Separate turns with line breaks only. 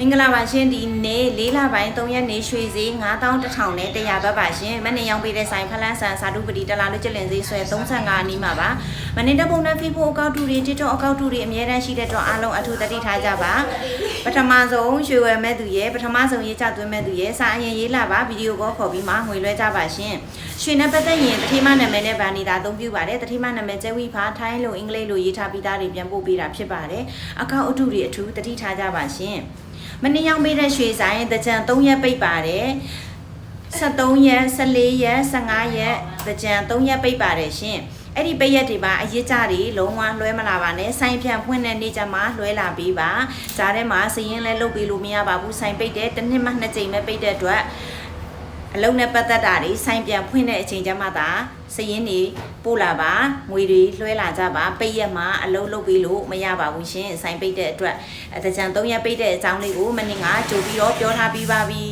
မင်္ဂလာပါရှင်ဒီနေ့၄လပိုင်း3ရက်နေ့ရွှေဈေး9100နဲ့100ဘတ်ပါရှင်မနေ့ရောင်းပေးတဲ့ဆိုင်ဖလန်းဆန်စာတုပတိတလာလူကျလင်ဈေးဆွဲ35အနီးမှာပါမနေ့တပုံနဲ့ Facebook အကောင့်တူတွေ TikTok အကောင့်တူတွေအများတန်းရှိတဲ့တော့အားလုံးအထူးသတိထားကြပါပထမဆုံးရွှေဝယ်မဲ့သူရဲ့ပထမဆုံးရေးချသွင်းမဲ့သူရဲ့စာအရင်ရေးလာပါဗီဒီယိုကောခေါ်ပြီးမှငွေလွှဲကြပါရှင်ရွှေနဲ့ပတ်သက်ရင်တတိမနာမည်နဲ့ဗန်နေတာအသုံးပြုပါတယ်တတိမနာမည်ကျဲဝီဖာထိုင်းလိုအင်္ဂလိပ်လိုရေးထားပြီးသားတွေပြန်ပို့ပေးတာဖြစ်ပါတယ်အကောင့်အထုတွေအထူးသတိထားကြပါရှင် မနေ့ရောက်ပေးတဲ့ရွှေဆိုင်တကြံ3ရက်ပိတ်ပါတယ်73ရက်14ရက်15ရက်တကြံ3ရက်ပိတ်ပါတယ်ရှင်အဲ့ဒီပိတ်ရက်တွေပါအရေးကြတွေလုံးဝလွှဲမလာပါနဲ့ဆိုင်ဖြန့်ဖွင့်တဲ့နေ့ကျမှလွှဲလာပြီးပါဈားထဲမှာစည်ရင်လဲလုတ်ပြီးလို့မရပါဘူးဆိုင်ပိတ်တဲ့တစ်နှစ်မှနှစ်ကြိမ်ပဲပိတ်တဲ့အတွက် အလုံးနဲ့ပတ်သက်တာတွေဆိုင်ပြန်ဖွင့်တဲ့အချိန်ကျမှသာစည်ရင်တွေပို့လာပါငွေတွေလွှဲလာကြပါပိတ်ရက်မှာအလုံးလုတ်ပြီးလို့မရပါဘူးရှင်ဆိုင်ပိတ်တဲ့အတွက်အတကြံ3ရက်ပိတ်တဲ့အကြောင်းလေးကိုမနေ့ကကြိုပြီးတော့ပြောထားပြီးပါပြီ